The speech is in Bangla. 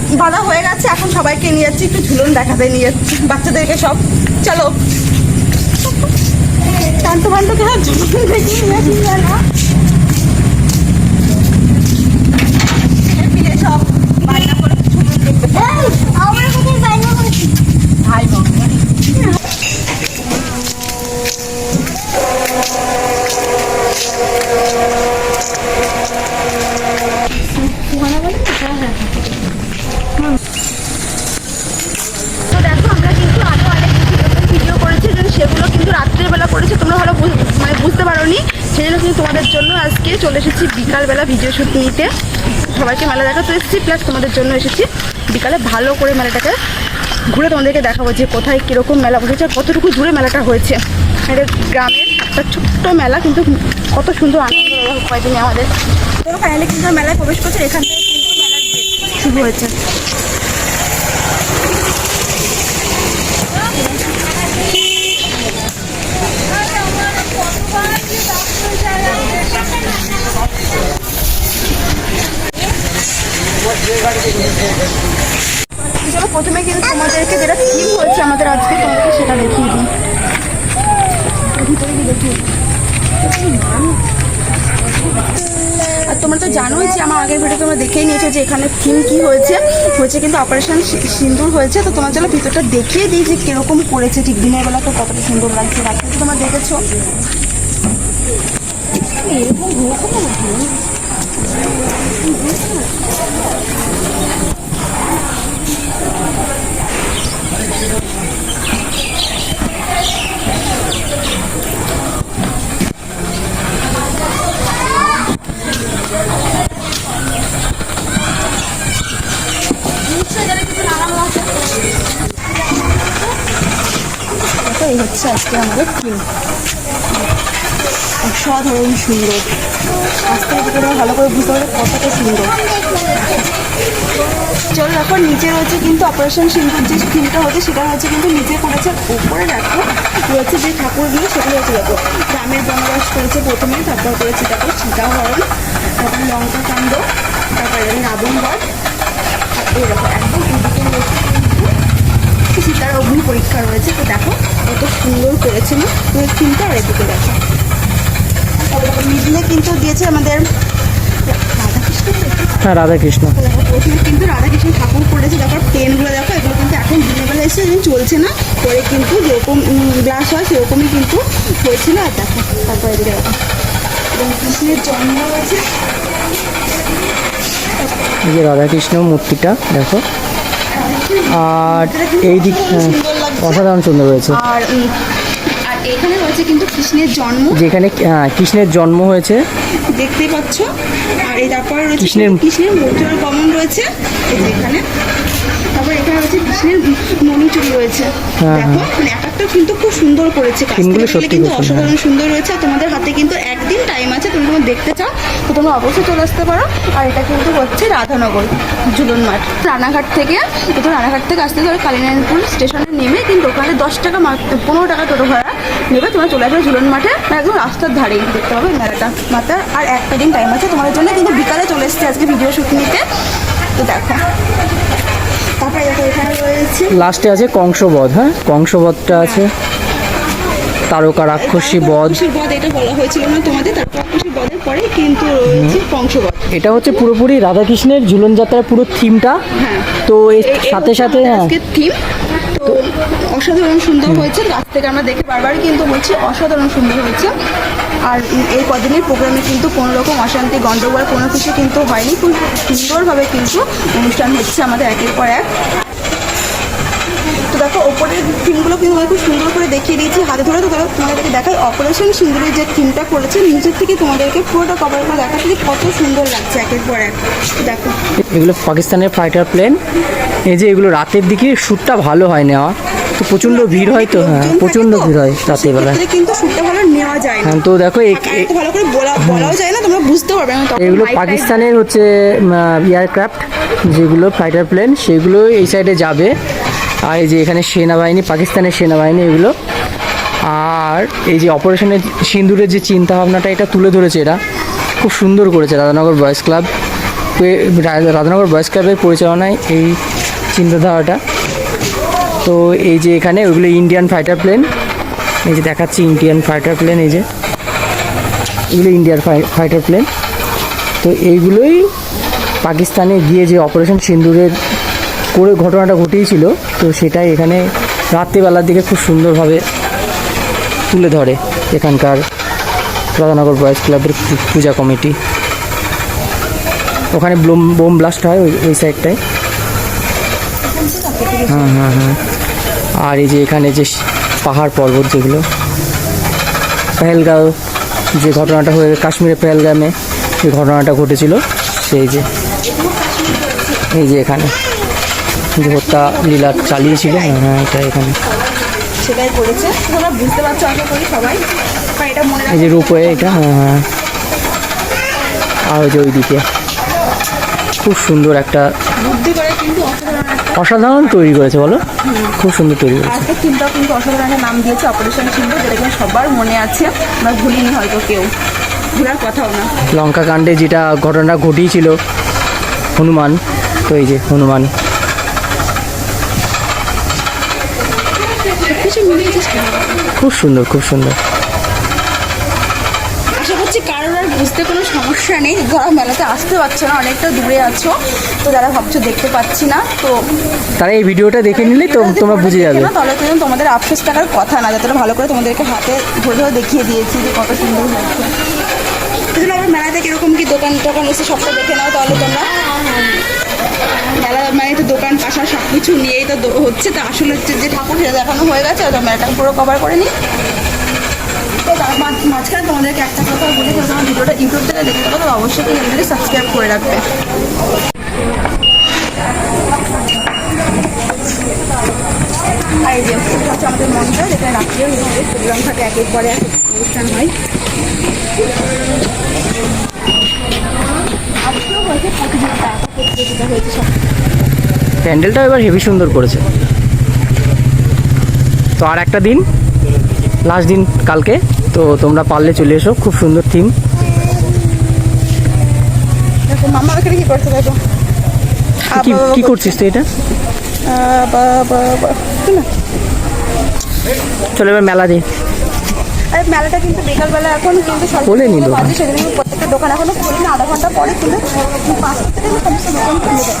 কি বাধা হয়ে গেছে? এখন সবাইকে নিয়ে যাচ্ছি, একটু ঝুলন দেখাতে নিয়ে যাচ্ছি। বাচ্চাদেরকে সব, চলো। টানতে ফানতে কেন ঝুলন আসি না ফিরে সব বায়না করে ঝুলন দেখতে আমরা কোথায় বাইরে করছি ভাই বোন তো দেখো আমরা কিন্তু আরও অনেক ভিডিও করেছি যেন সেগুলো কিন্তু রাত্রেবেলা করেছি তোমরা ভালো বুঝ- মানে বুঝতে পারো নি সেই জন্য কিন্তু তোমাদের জন্য আজকে চলে এসেছি বিকালবেলা ভিডিও শ্যুট নিতে। সবাইকে মেলা দেখাতে এসেছি প্লাস তোমাদের জন্য এসেছি। বিকালে ভালো করে মেলাটাকে ঘুরে তোমাদেরকে দেখাবো যে কোথায় কীরকম মেলা বসেছে কতটুকু দূরে মেলাটা হয়েছে। এটা গ্রামের একটা ছোট্ট মেলা, কিন্তু কত সুন্দর আনন্দ কয়েকদিনে আমাদের। তো ফাইনালি কিন্তু মেলায় প্রবেশ করছে, এখান থেকে কিন্তু মেলার শুরু হয়েছে। চলো প্রথমে কিন্তু তোমাদেরকে যেটা থিম হয়েছে আমাদের আজকে তোমাদেরকে সেটা দেখিয়ে দিই। গিয়ে আর তোমরা তো জানোই যে আমার আগের ভিডিও তোমরা দেখেই নিয়েছো যে এখানে থিম কি হয়েছে। হয়েছে কিন্তু অপারেশন সিন্দুর হয়েছে। তো তোমার চলো ভিতরটা দেখিয়ে দিই যে কীরকম করেছে। ঠিক দিনের বেলা তো কতটা সুন্দর লাগছে। রাত্রে তো তোমরা দেখেছ। এরকম হয়েছে না ভালো। তো এই হচ্ছে আজকে আমাদের থিম অসাধারণ সুন্দর। থেকে তোমরা ভালো করে বুঝতে পারবে কতটা সুন্দর। চলো দেখো নিচে রয়েছে কিন্তু অপারেশন শিল্পীর যে থিমটা হচ্ছে সেটা হচ্ছে কিন্তু নিচে করেছে উপরে দেখো। রয়েছে যে ঠাকুরগুলো, সেগুলো হচ্ছে দেখো। গ্রামের বনবাস করেছে প্রথমে, তারপর করেছে দেখো সীতাহরণ, তারপর লঙ্কা কাণ্ড তারপরে রাবণ এই দেখো, একদম এদিকে রয়েছে সীতার অগ্নি পরীক্ষা রয়েছে। তো দেখো কত সুন্দর করেছে না? তুমি থিমটা আর এদিকে দেখো। মিডলে কিন্তু দিয়েছে আমাদের হ্যাঁ রাধাকৃষ্ণ। প্রথমে কিন্তু রাধাকৃষ্ণ ঠাকুর করেছে তারপর পেনগুলো দেখো এগুলো কিন্তু এখন দিনের বেলা এসে চলছে না পরে কিন্তু যেরকম গ্লাস হয় সেরকমই কিন্তু হয়েছিল আর দেখো তারপর এদিকে দেখো। কৃষ্ণের জন্ম হয়েছে। এই যে রাধাকৃষ্ণ মূর্তিটা দেখো। আর এই দিক হ্যাঁ, অসাধারণ সুন্দর হয়েছে। আর এখানে রয়েছে কিন্তু কৃষ্ণের জন্ম। যেখানে কৃষ্ণের জন্ম হয়েছে। দেখতে পাচ্ছ। আর এই তারপর কৃষ্ণের- কৃষ্ণের মূর্তির গমন রয়েছে। এখানে। তারপর এখানে রয়েছে মণিচুরি রয়েছে হ্যাঁ, দেখো মানে এক একটা কিন্তু খুব সুন্দর করেছে কিন্তু অসাধারণ সুন্দর রয়েছে আর তোমাদের হাতে কিন্তু একদিন টাইম আছে তুমি তোমরা দেখতে চাও তো তোমরা অবশ্যই চলে আসতে পারো। আর এটা কিন্তু হচ্ছে রাধানগর ঝুলন মাঠ। রানাঘাট থেকে তো রানাঘাট থেকে আসতে ধরো কালীনারায়ণপুর স্টেশনে নেমে কিন্তু ওখানে দশ টাকা পনেরো টাকা টোটো ভাড়া নেবে। তোমরা চলে আসবে ঝুলন মাঠে একদম রাস্তার ধারেই দেখতে পাবে মেলাটা। মাত্র আর একটা দিন টাইম আছে। তোমাদের জন্য কিন্তু বিকালে চলে এসেছে আজকে ভিডিও শুট নিতে। তো দেখো। তারপরে দেখো এখানে রয়েছে লাস্টে আছে কংসবধ হ্যাঁ? কংসবধটা আছে। তারকা রাক্ষসী বধ। বধ এটা বলা হয়েছিল না তোমাদের তারপর রাক্ষসীর বধের পরে কিন্তু রয়েছে কংসবধ। এটা হচ্ছে পুরোপুরি রাধাকৃষ্ণের ঝুলন যাত্রার পুরো থিমটা হ্যাঁ। তো এর সাথে সাথে হ্যাঁ। থিম তো অসাধারণ সুন্দর হয়েছে। গাছ থেকে আমরা দেখে বারবার কিন্তু বলছি অসাধারণ সুন্দর হয়েছে। আর এই কদিনের প্রোগ্রামে কিন্তু কোনো রকম অশান্তি গণ্ডগোল কোনো কিছু কিন্তু হয়নি। খুব সুন্দরভাবে কিন্তু অনুষ্ঠান হচ্ছে আমাদের একের পর এক। দেখো ওপরের থিমগুলো কিন্তু খুব সুন্দর করে দেখিয়ে দিয়েছি। হাতে ধরে তো ধরো তোমাদেরকে দেখাই অপারেশন সিন্দুরের যে থিমটা করেছে নিচের থেকে তোমাদেরকে পুরোটা কভার করে দেখাচ্ছি কত সুন্দর লাগছে একের পর এক। দেখো। এগুলো পাকিস্তানের ফাইটার প্লেন এই যে এগুলো রাতের দিকে শ্যুটটা ভালো হয় নেওয়া। তো প্রচণ্ড ভিড় হয় তো হ্যাঁ প্রচণ্ড ভিড় হয় রাতের সেক্ষেত্রে কিন্তু শুটটা ভালো নেওয়া যায় না। হ্যাঁ তো দেখো ভালো করে বলা বলাও যায় না তোমরা বুঝতে পারবে না এগুলো পাকিস্তানের হচ্ছে এয়ারক্রাফট যেগুলো ফাইটার প্লেন সেগুলো এই সাইডে যাবে। আর এই যে এখানে সেনাবাহিনী, পাকিস্তানের সেনাবাহিনী এগুলো। আর এই যে অপারেশনের সিন্দুরের যে চিন্তা ভাবনাটা এটা তুলে ধরেছে এরা। খুব সুন্দর করেছে Radhanagar boys club Radhanagar boys ক্লাবের পরিচালনায় এই চিন্তাধারাটা। তো এই যে এখানে ওইগুলো ইন্ডিয়ান ফাইটার প্লেন এই যে দেখাচ্ছি ইন্ডিয়ান ফাইটার প্লেন এই যে। এগুলো ইন্ডিয়ান ফাইটার প্লেন তো এইগুলোই পাকিস্তানে গিয়ে যে অপারেশন সিন্দুরের করে ঘটনাটা ঘটিয়েছিল, তো সেটাই এখানে রাত্রিবেলার দিকে খুব সুন্দরভাবে তুলে ধরে এখানকার রাধানগর বয়েজ ক্লাবের পূজা কমিটি। ওখানে ব্লোম, বোম ব্লাস্ট হয় ওই ওই সাইডটায়। হ্যাঁ হ্যাঁ হ্যাঁ। আর এই যে এখানে যে পাহাড় পর্বত যেগুলো, পেহেলগাঁও যে ঘটনাটা হয়ে, কাশ্মীরের পেহেলগামে যে ঘটনাটা ঘটেছিল, সেই যে, এই যে এখানে। যে হত্যা লীলা চালিয়েছিল। হ্যাঁ হ্যাঁ এটা এখানে। সেটাই করেছে। তোমরা বুঝতে পারছ আশা করি সবাই। এটা মনে এই যে রূপয়ে এটা হ্যাঁ হ্যাঁ। আর ওই যে ওইদিকে। খুব সুন্দর একটা বুদ্ধি করে কিন্তু অসাধারণ তৈরি করেছে বলো। খুব সুন্দর তৈরি করেছে। আজকে টিমটাও কিন্তু অসাধারণ একটা নাম দিয়েছে অপারেশন সিন্ধু যেটা কিন্তু সবার মনে আছে। আমরা ভুলিনি হয়তো কেউ। ভুলার কথাও না। লঙ্কা কাণ্ডে যেটা ঘটনা ঘটিয়েছিল হনুমান তো এই যে হনুমান কিছু মিলিয়েছিস কেন খুব সুন্দর খুব সুন্দর। আশা করছি কারোর আর বুঝতে কোনো সমস্যা নেই। যারা মেলাতে আসতে পারছ না অনেকটা দূরে আছো। তো যারা ভাবছ দেখতে পাচ্ছি না তো তারা এই ভিডিওটা দেখে নিলে তো তোমরা বুঝে যাবে। তাহলে কিন্তু তোমাদের আফসোস টাকার কথা না যতটা ভালো করে তোমাদেরকে হাতে ধরে ধরে দেখিয়ে দিয়েছি যে কত সুন্দর হয়েছে তাহলে আবার মেলাতে কীরকম কি দোকান টোকান এসে সবটা দেখে নাও তাহলে তোমরা। মেলা মানে তো দোকান পাশা সব কিছু নিয়েই তো হচ্ছে, তো আসলে হচ্ছে যে ঠাকুর সেটা দেখানো হয়ে গেছে তো মেলাটা পুরো কভার করে নিই তো তার মাঝ- মাঝখানে তোমাদেরকে একটা কথা বলে তো তোমার ভিডিওটা ইউটিউব থেকে দেখতে পাবো অবশ্যই চ্যানেলটি সাবস্ক্রাইব করে রাখবে। আর এই যে হচ্ছে আমাদের মন্দির যেখানে রাত্রে প্রোগ্রাম থাকে এক এক পরে এক অনুষ্ঠান হয়। আজকেও হয়েছে প্রতিযোগিতা প্রতিযোগিতা হয়েছে সব। প্যান্ডেলটাও এবার হেভি সুন্দর করেছে। তো আর একটা দিন লাস্ট দিন কালকে তো তোমরা পারলে চলে এসো খুব সুন্দর থিম কি করছিস তুই এটা? চলো এবার মেলা আরে মেলাটা কিন্তু বিকালবেলা এখন কিন্তু সেদিন কিন্তু প্রত্যেকটা দোকান এখনও আধা ঘণ্টা পরে কিন্তু পাঁচটা থেকে দোকান খুলে যায়।